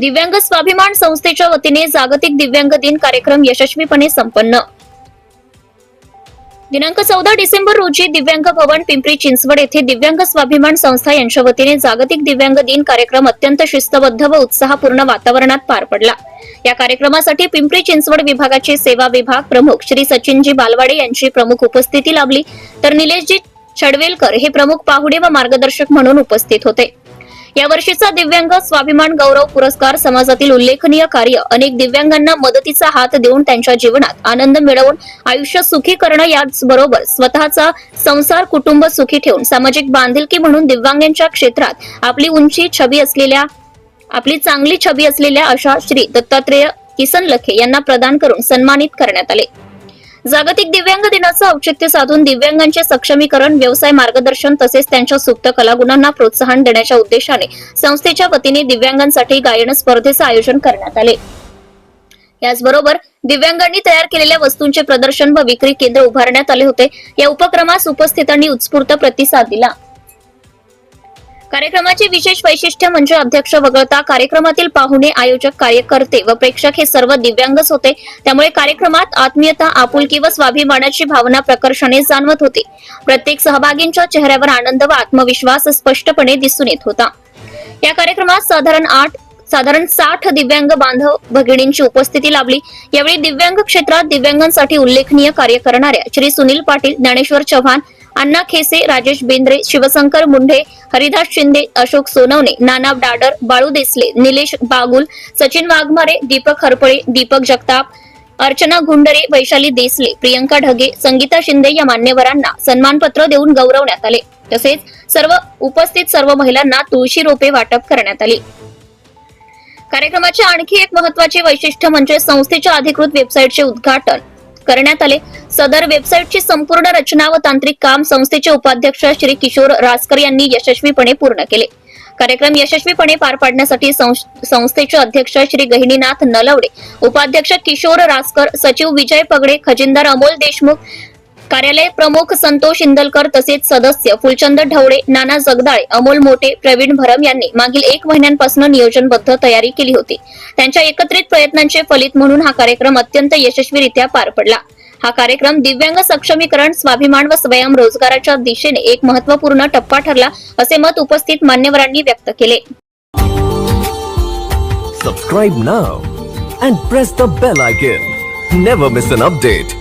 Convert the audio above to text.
दिव्यांग स्वाभिमान संस्थेच्या वतीने जागतिक दिव्यांग दिन कार्यक्रम यशस्वीपणे संपन्न. दिनांक चौदा डिसेंबर रोजी दिव्यांग भवन पिंपरी चिंचवड येथे दिव्यांग स्वाभिमान संस्था यांच्या वतीने जागतिक दिव्यांग दिन कार्यक्रम अत्यंत शिस्तबद्ध व उत्साहपूर्ण वातावरणात पार पडला. या कार्यक्रमासाठी पिंपरी चिंचवड विभागाचे सेवा विभाग प्रमुख श्री सचिनजी बालवाडे यांची प्रमुख उपस्थिती लाभली. तर निलेशजी छडवेलकर हे प्रमुख पाहुणे व मार्गदर्शक म्हणून उपस्थित होते. या वर्षीचा दिव्यांग स्वाभिमान गौरव पुरस्कार समाजातील उल्लेखनीय कार्य. अनेक दिव्यांगांना मदतीचा हात देऊन त्यांच्या जीवनात आनंद मिळवून आयुष्य सुखी करणं याचबरोबर स्वतःचा संसार कुटुंब सुखी ठेवून सामाजिक बांधिलकी म्हणून दिव्यांगांच्या क्षेत्रात आपली उंची छबी असलेल्या आपली चांगली छबी असलेल्या अशा श्री दत्तात्रेय किसन लखे यांना प्रदान करून सन्मानित करण्यात आले. जागतिक दिव्यांग दिनाचं औचित्य साधून दिव्यांगांचे सक्षमीकरण व्यवसाय मार्गदर्शन तसेच त्यांच्या सुप्त कलागुणांना प्रोत्साहन देण्याच्या उद्देशाने संस्थेच्या वतीने दिव्यांगांसाठी गायन स्पर्धेचं आयोजन करण्यात आले. याचबरोबर दिव्यांगांनी तयार केलेल्या वस्तूंचे प्रदर्शन व विक्री केंद्र उभारण्यात आले होते. या उपक्रमास उपस्थितांनी उत्स्फूर्त प्रतिसाद दिला. कार्यक्रमाचे विशेष वैशिष्ट्य म्हणजे अध्यक्ष वगळता कार्यक्रमातील पाहुणे आयोजक कार्यकर्ते व प्रेक्षक हे सर्व दिव्यांगच होते. त्यामुळे कार्यक्रमात आत्मीयता आपुलकी व स्वाभिमानाची भावना प्रकर्षाने जाणवत होती. प्रत्येक सहभागींच्या चेहऱ्यावर आनंद व आत्मविश्वास स्पष्टपणे दिसून येत होता. या कार्यक्रमात साधारण आठ साधारण साठ दिव्यांग बांधव भगिनींची उपस्थिती लाभली. यावेळी दिव्यांग क्षेत्रात दिव्यांगांसाठी उल्लेखनीय कार्य करणाऱ्या श्री सुनील पाटील ज्ञानेश्वर चव्हाण अण्णा खेसे राजेश बेंद्रे शिवशंकर मुंढे हरिदास शिंदे अशोक सोनवणे नाना डाडर बाळू देसले निलेश बागुल सचिन वाघमारे दीपक हरपळे दीपक जगताप अर्चना गुंडरे वैशाली देसले प्रियंका ढगे संगीता शिंदे या मान्यवरांना सन्मानपत्र देऊन गौरवण्यात आले. तसेच सर्व उपस्थित सर्व महिलांना तुळशी रोपे वाटप करण्यात आली. कार्यक्रमाचे आणखी एक महत्त्वाचे वैशिष्ट्य म्हणजे संस्थेच्या अधिकृत वेबसाईटचे उद्घाटन. करण्यात आले. सदर वेबसाईटची संपूर्ण रचना व तांत्रिक काम संस्थेचे उपाध्यक्ष श्री किशोर रासकर यांनी यशस्वीपणे पूर्ण केले. कार्यक्रम यशस्वीपणे पार पाडण्यासाठी संस- संस्थेचे अध्यक्ष श्री गहिनीनाथ नलवडे उपाध्यक्ष किशोर रासकर सचिव विजय पगडे खजिनदार अमोल देशमुख कार्यालय प्रमुख संतोष इंदलकर तसेच सदस्य फुलचंद ढवळे नाना जगदाळे अमोल मोठे प्रवीण भरम यांनी मागील एक महिन्यांपासून नियोजनबद्ध तयारी केली होती. त्यांच्या एकत्रित प्रयत्नांचे फलित म्हणून हा कार्यक्रम अत्यंत यशस्वीरित्या पार पडला. हा कार्यक्रम दिव्यांग सक्षमीकरण स्वाभिमान व स्वयं रोजगाराच्या दिशेने एक महत्त्वपूर्ण टप्पा ठरला असे मत उपस्थित मान्यवरांनी व्यक्त केले. Subscribe now and press the bell icon never miss an update